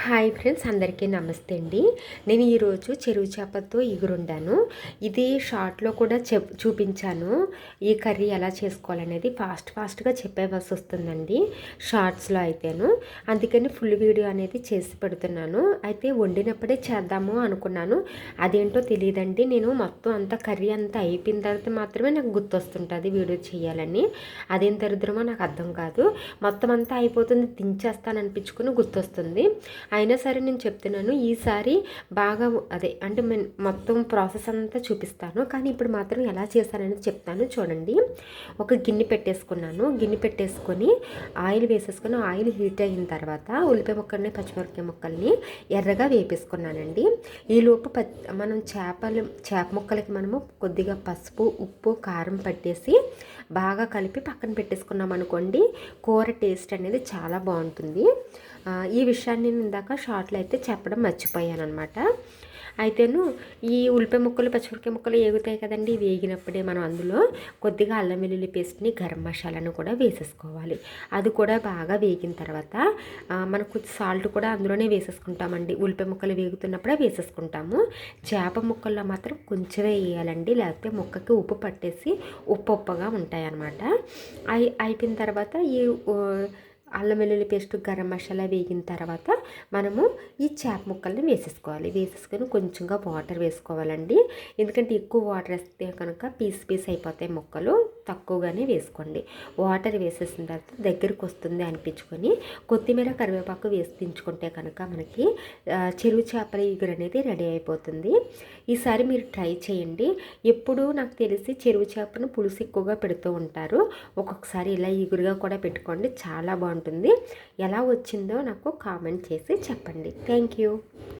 Hi friends అందరికీ నమస్తే అండి. నేను ఈరోజు చెరువు చేపతో ఎగురుండాను. ఇది షార్ట్లో కూడా చెప్ చూపించాను. ఈ కర్రీ ఎలా చేసుకోవాలనేది ఫాస్ట్ ఫాస్ట్గా చెప్పేవలసి వస్తుందండి షార్ట్స్లో అయితేను. అందుకని ఫుల్ వీడియో అనేది చేసి పెడుతున్నాను. అయితే వండినప్పుడే చేద్దాము అనుకున్నాను. అదేంటో తెలియదండి నేను మొత్తం అంతా కర్రీ అంతా అయిపోయిన తర్వాత మాత్రమే నాకు గుర్తొస్తుంటుంది వీడియో చేయాలని. అదేం దరిద్రమో నాకు అర్థం కాదు. మొత్తం అంతా అయిపోతుంది దించేస్తాను అనిపించుకుని గుర్తొస్తుంది. అయినా సరే నేను చెప్తున్నాను ఈసారి బాగా అదే అంటే మొత్తం ప్రాసెస్ అంతా చూపిస్తాను. కానీ ఇప్పుడు మాత్రం ఎలా చేశానని చెప్తాను. చూడండి. ఒక గిన్నె పెట్టేసుకున్నాను. గిన్నె పెట్టేసుకొని ఆయిల్ వేసేసుకొని ఆయిల్ హీట్ అయిన తర్వాత ఉల్లిపాయ ముక్కల్ని పచ్చిమిరపకాయ ముక్కల్ని ఎర్రగా వేపేసుకున్నానండి. ఈలోపు ప మనం చేపలు చేప ముక్కలకి మనము కొద్దిగా పసుపు ఉప్పు కారం పట్టేసి బాగా కలిపి పక్కన పెట్టేసుకున్నాం అనుకోండి కూర టేస్ట్ అనేది చాలా బాగుంటుంది. ఈ విషయాన్ని నేను ఇందాక షార్ట్లో అయితే చెప్పడం మర్చిపోయాను అనమాట అయితేను ఈ ఉల్లిపాయ ముక్కలు పచ్చిమిరపకాయ ముక్కలు ఏగుతాయి కదండి వేగినప్పుడే మనం అందులో కొద్దిగా అల్లం వెల్లుల్లి పేస్ట్ని గరం మసాలాను కూడా వేసేసుకోవాలి. అది కూడా బాగా వేగిన తర్వాత మనం కొంచెం సాల్ట్ కూడా అందులోనే వేసేసుకుంటామండి. ఉల్లిపాయ ముక్కలు వేగుతున్నప్పుడే వేసేసుకుంటాము. చేప ముక్కల్లో మాత్రం కొంచెమే వేయాలండి లేకపోతే ముక్కకి ఉప్పు పట్టేసి ఉప్పు ఉప్పగా ఉంటాయన్నమాట. అయి అయిపోయిన తర్వాత ఈ అల్లం వెల్లుల్లి పేస్ట్ గరం మసాలా వేగిన తర్వాత మనము ఈ చేప ముక్కల్ని వేసేసుకోవాలి. వేసేసుకొని కొంచెంగా వాటర్ వేసుకోవాలండి. ఎందుకంటే ఎక్కువ వాటర్ వేస్తే కనుక పీస్ పీస్ అయిపోతాయి ముక్కలు. తక్కువగానే వేసుకోండి. వాటర్ వేసేసిన తర్వాత దగ్గరికి వస్తుంది అనిపించుకొని కొత్తిమీర కరివేపాకు వేసి దించుకుంటే కనుక మనకి చెరువు చేపల ఇగురు అనేది రెడీ అయిపోతుంది. ఈసారి మీరు ట్రై చేయండి. ఎప్పుడు నాకు తెలిసి చెరువు చేపను పులుసు ఎక్కువగా పెడుతూ ఉంటారు. ఒక్కొక్కసారి ఇలా ఈగురుగా కూడా పెట్టుకోండి చాలా బాగుంటుంది. ఎలా వచ్చిందో నాకు కామెంట్ చేసి చెప్పండి. Thank you.